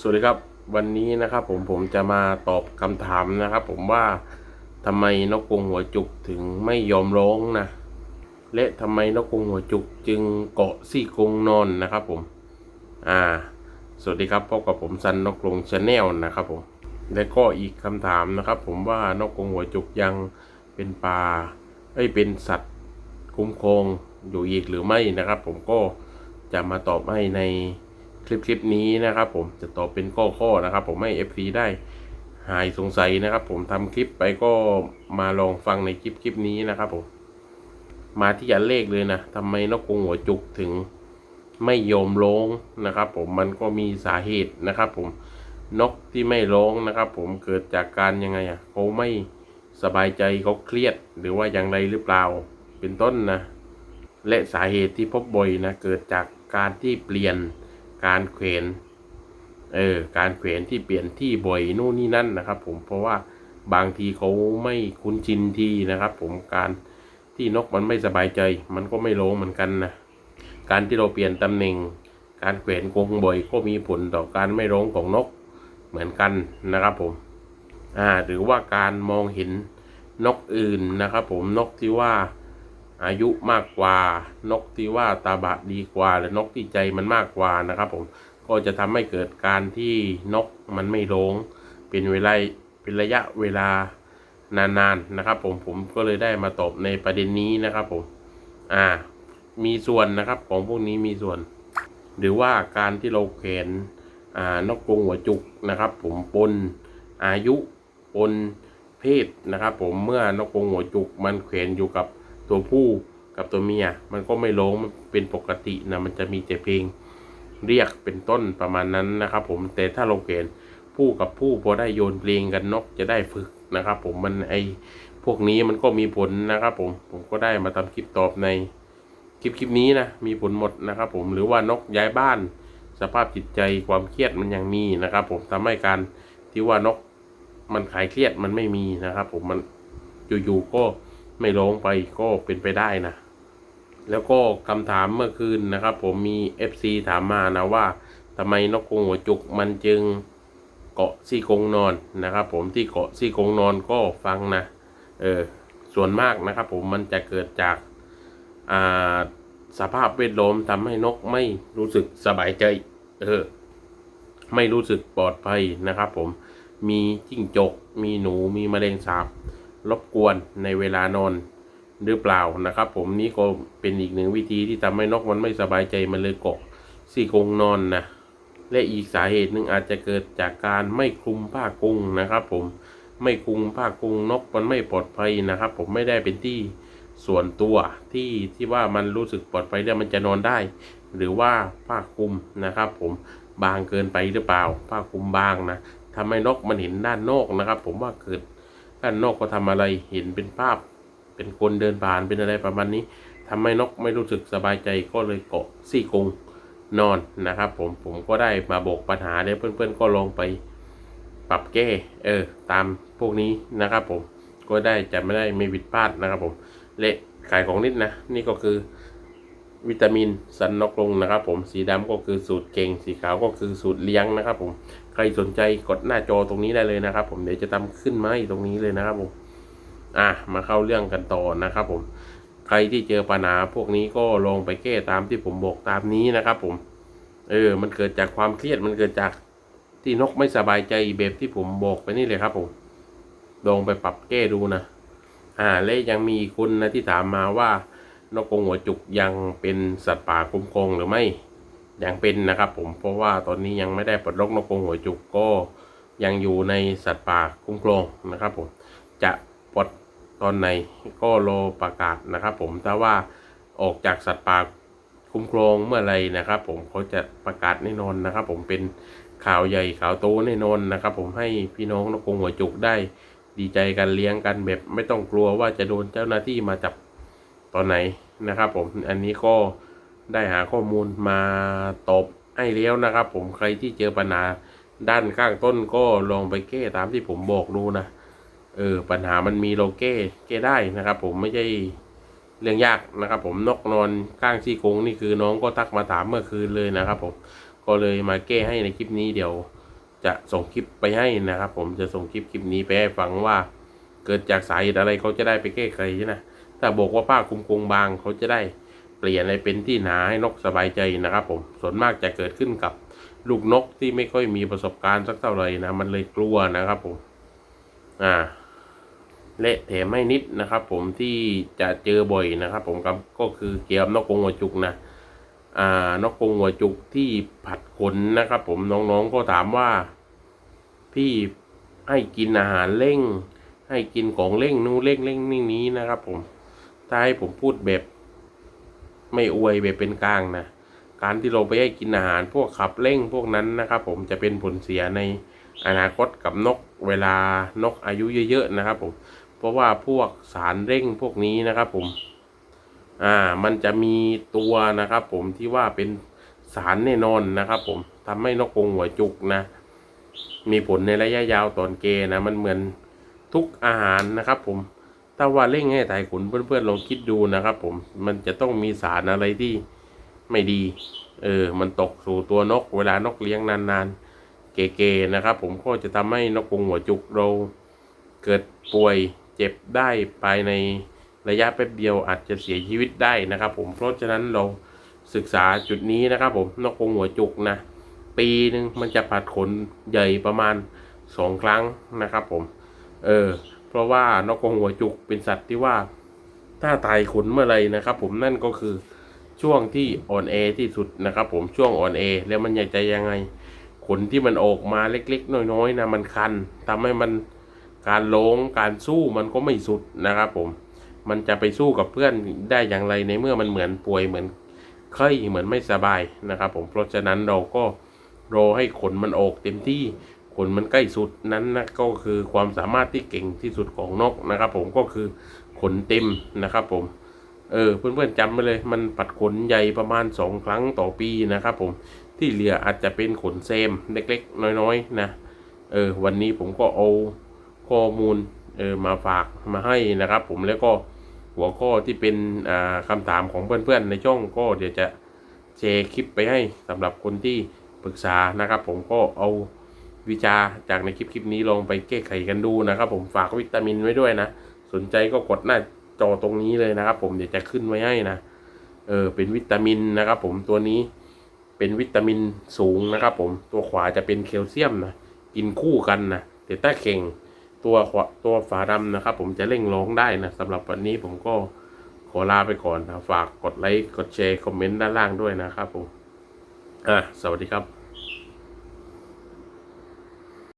สวัสดีครับวันนี้นะครับผมผมจะมาตอบคำถามนะครับ ผมว่าทำไมนกกรงหัวจุกถึงไม่ยอมร้องนะและทำไมนกกรงหัวจุกจึงเกาะซี่กรงนอนนะครับผมอ่า สวัสดีครับพบกับผมซันนกกรงชาแนลนะครับผมและก็อีกคำถามนะครับ ผมว่านกกรงหัวจุกยังเป็นปลาเอ้ยเป็นสัตว์คุ้มครองอยู่อีกหรือไม่นะครับ ผมก็จะมาตอบให้ใน คลิปคลิปนี้นะครับผมจะตอบเป็นข้อข้อๆนะครับ ผมให้ FC ได้หายสงสัยนะครับ ผมทำคลิปไปก็มาลองฟังในคลิปคลิปนี้นะครับผมมาที่อันเลขเลยนะทำไมนกกรงหัวจุกถึงไม่ยอมร้องนะครับ ผมมันก็มีสาเหตุนะครับ ผมนกที่ไม่ร้องนะครับ ผมเกิดจากการยังไงอะเขาไม่สบายใจเขาเครียดหรือว่าอย่างไรหรือเปล่าเป็นต้นนะ และสาเหตุที่พบบ่อยนะเกิดจากการที่เปลี่ยน การเขวนเออการเขวนที่เปลี่ยนที่บ่อยนู่นนี่นั่นนะครับ ผมเพราะว่าบางทีเขาไม่คุ้นชินที่นะครับ ผมการที่นกมันไม่สบายใจ มันก็ไม่ร้องเหมือนกันนะการที่เราเปลี่ยนตำแหน่ง การเขวนกรงบ่อยก็มีผลต่อการไม่ร้องของนกเหมือนกันนะครับผมอ่าหรือว่าการมองเห็นนกอื่นนะครับ ผมนกที่ว่า อายุมากกว่านกที่ว่าตาบะดีกว่าหรือนกที่ใจมันมากกว่านะครับ ผมก็จะทำให้เกิดการที่นกมันไม่ร้องเป็นเวลาเป็นระยะเวลานานๆนะครับผมผมก็เลยได้มาตอบในประเด็นนี้นะครับผมอ่ามีส่วนนะครับของพวกนี้มีส่วน หรือว่าการที่เราเขนอ่านกกรงหัวจุกนะครับ ผมปนอายุปนเพศนะครับ ผมเมื่อนกกรงหัวจุกมันเขวนอยู่กับ ตัวผู้กับตัวเมีย มันก็ไม่ร้องมันเป็นปกตินะมันจะมีแต่เพลงเรียกเป็นต้นประมาณนั้นนะครับ ผมแต่ถ้าเราเกณฑ์ผู้กับผู้พอได้โยนเพลงกันนกจะได้ฝึกนะครับ ผมมันไอพวกนี้มันก็มีผลนะครับ ผมผมก็ได้มาทำคลิปตอบในคลิปคลิปนี้นะมีผลหมดนะครับ ผมหรือว่านกย้ายบ้าน สภาพจิตใจความเครียดมันยังมีนะครับ ผมทำให้การที่ว่านกมันขายเครียดมันไม่มีนะครับ ผมมันอยู่ๆก็ ไม่ลงไปก็เป็นไปได้นะ แล้วก็คำถามเมื่อคืนนะครับ ผมมี FC ถามมานะว่าทำไมนกกรงหัวจุกมันจึงเกาะซี่กรงนอนนะครับ ผมที่เกาะซี่กรงนอนก็ฟังนะเออส่วนมากนะครับผมมันจะเกิดจากอ่าสภาพแวดล้อมทำให้นกไม่รู้สึกสบายใจ เออ ไม่รู้สึกปลอดภัยนะครับ ผมมีจิ้งจก มีหนูมีแมลงสาบ รบกวนในเวลานอนหรือเปล่านะครับ ผมนี่ก็เป็นอีกหนึ่งวิธีที่ทำให้นกมันไม่สบายใจมันเลยเกาะซี่กรงนอนนะและอีกสาเหตุหนึ่งอาจจะเกิดจากการไม่คลุมผ้ากรงนะครับ ผมไม่คลุมผ้ากรงนกมันไม่ปลอดภัยนะครับ ผมไม่ได้เป็นที่ส่วนตัวที่ที่ว่ามันรู้สึกปลอดภัยแล้วมันจะนอนได้ หรือว่าผ้าคลุมนะครับ ผมบางเกินไปหรือเปล่า ผ้าคลุมบางนะทำให้นกมันเห็นด้านนอกนะครับ ผมว่าเกิด ด้านนอกก็ทำอะไรเห็นเป็นภาพ เป็นคนเดินผ่านเป็นอะไรประมาณนี้ทำให้นกไม่รู้สึกสบายใจก็เลยเกาะซี่กรงนอนนะครับ ผมผมก็ได้มาบอกปัญหาเนี่ยเพื่อนๆก็ลองไปปรับแก้เออตามพวกนี้นะครับ ผมก็ได้จะไม่ได้ไม่ผิดพลาดนะครับ ผมเละขายของนิดนะ นี่ก็คือวิตามินสันนกลงนะครับ ผมสีดำก็คือสูตรเก่ง สีขาวก็คือสูตรเลี้ยงนะครับ ผม ใครสนใจกดหน้าจอตรงนี้ได้เลยนะครับ ผมเดี๋ยวจะทำขึ้นมาให้ตรงนี้เลยนะครับผมอะมาเข้าเรื่องกันต่อนะครับผมใครที่เจอปัญหาพวกนี้ก็ลองไปแก้ตามที่ผมบอกตามนี้นะครับผม เออ มันเกิดจากความเครียดมันเกิดจากที่นกไม่สบายใจแบบที่ผมบอกไปนี่เลยครับผมลองไปปรับแก้ดูนะ อ่าและยังมีคุณนะที่ถามมาว่านกกงหัวจุกยังเป็นสัตว์ป่าคุ้มครองหรือไม่ อยังเป็นนะครับ ผมเพราะว่าตอนนี้ยังไม่ได้ปลดล็อกนกกรงหัวจุกก็ยังอยู่ในสัตว์ป่าคุ้มครองนะครับ ผมจะปลดตอนไหนก็รอประกาศนะครับ ผมถ้าว่าออกจากสัตว์ป่าคุ้มครองเมื่อไหรนะครับ ผมเขาจะประกาศแน่นอนนะครับ ผมเป็นข่าวใหญ่ข่าวโตแน่นอนนะครับ ผมให้พี่น้องนกกรงหัวจุกได้ดีใจกันเลี้ยงกันแบบไม่ต้องกลัวว่าจะโดนเจ้าหน้าที่มาจับตอนไหนนะครับ ผมอันนี้ก็ ได้หาข้อมูลมาตอบให้แล้วนะครับ ผมใครที่เจอปัญหาด้านข้างต้นก็ลองไปแก้ตามที่ผมบอกดูนะเออปัญหามันมีเราแก้แก้ได้นะครับ ผมไม่ใช่เรื่องยากนะครับ ผมนกนอนข้างซี่โครงนี่คือน้องก็ทักมาถามเมื่อคืนเลยนะครับ ผมก็เลยมาแก้ให้ในคลิปนี้เดี๋ยว จะส่งคลิปไปให้นะครับ ผมจะส่งคลิปคลิปนี้ไปให้ฟังว่า เกิดจากสาเหตุอะไรเขาจะได้ไปแก้ไขนะถ้าบอกว่าผ้าคลุมโปงบางเขาจะได้ เปลี่ยนให้เป็นที่หนาให้นกสบายใจนะครับ ผมส่วนมากจะเกิดขึ้นกับลูกนกที่ไม่ค่อยมีประสบการณ์สักเท่าไหร่นะมันเลยกลัวนะครับผมอ่าเละแถมให้นิดนะครับ ผมที่จะเจอบ่อยนะครับ ผมก็คือเกี่ยวกับนกกงหัวจุกนะอ่านกกงหัวจุกที่ผัดขนนะครับ ผมน้องๆก็ถามว่าพี่ให้กินอาหารเร่ง ให้กินของเร่งนู่นเร่งเร่งนี่นี้นะครับ ผมถ้าให้ผมพูดแบบ ไม่อวยแบบเป็นกลางนะ การที่เราไปให้กินอาหารพวกขับเร่งพวกนั้นนะครับ ผมจะเป็นผลเสียในอนาคตกับนกเวลานกอายุเยอะๆนะครับ ผม เพราะว่าพวกสารเร่งพวกนี้นะครับ ผม อ่า มันจะมีตัวนะครับ ผมที่ว่าเป็นสารแน่นอนนะครับ ผมทำให้นกกรงหัวจุกนะ มีผลในระยะยาวตอนเกนะมันเหมือนทุกอาหารนะครับ ผม ถ้าว่าเร่งให้ไถ่ขุนเพื่อนๆลองคิดดูนะครับผมมันจะต้องมีสารอะไรที่ไม่ดี เออ มันตกสู่ตัวนกเวลานกเลี้ยงนานๆ เก๋ๆนะครับ ผมก็จะทำให้นกกรงหัวจุกเราเกิดป่วยเจ็บได้ภายในระยะแป๊บเดียวอาจจะเสียชีวิตได้นะครับ ผมเพราะฉะนั้นเราศึกษาจุดนี้นะครับ ผมนกกรงหัวจุกนะปีหนึ่งมันจะผัดขนใหญ่ประมาณสองครั้งนะครับ ผม เออ เพราะว่านกกรงหัวจุกเป็นสัตว์ที่ว่าถ้าตายขนเมื่อไรนะครับ ผมนั่นก็คือช่วงที่อ่อนแอที่สุดนะครับ ผมช่วงอ่อนแอแล้วมันใหญ่ใจยังไง ขนที่มันออกมาเล็กๆ น้อยๆนะมันคันทำให้มันการลงการสู้มันก็ไม่สุดนะครับ ผม มันจะไปสู้กับเพื่อนได้อย่างไรในเมื่อมันเหมือนป่วยเหมือนไข้เหมือนไม่สบายนะครับ ผมเพราะฉะนั้นเราก็รอให้ขนมันออกเต็มที่ ขนมันใกล้สุดนั้นนะก็คือความสามารถที่เก่งที่สุดของนกนะครับ ผมก็คือขนเต็มนะครับ ผม เออเพื่อนๆจำไปเลยมันปัดขนใหญ่ประมาณสองครั้งต่อปีนะครับ ผมที่เหลืออาจจะเป็นขนเซมเล็กๆ น้อยๆนะเออวันนี้ผมก็เอาข้อมูลเออมาฝากมาให้นะครับ ผมแล้วก็หัวข้อที่เป็นอ่าคำถามของเพื่อนๆในช่องก็เดี๋ยวจะแชร์คลิปไปให้สำหรับคนที่ปรึกษานะครับ ผมก็เอา วิชาจากในคลิปคลิปนี้ลองไปแก้ไขกันดูนะครับ ผมฝากวิตามินไว้ด้วยนะ สนใจก็กดหน้าจอตรงนี้เลยนะครับ ผมเดี๋ยวจะขึ้นไว้ให้นะเออเป็นวิตามินนะครับ ผมตัวนี้เป็นวิตามินสูงนะครับ ผมตัวขวาจะเป็นแคลเซียมนะกินคู่กันนะแต่ถ้าเข่งตัวขวาตัวฝาดำนะครับ ผมจะเร่งร้องได้นะสำหรับวันนี้ผมก็ขอลาไปก่อนนะฝากกดไลค์กดแชร์คอมเมนต์ด้านล่างด้วยนะครับผมอะสวัสดีครับ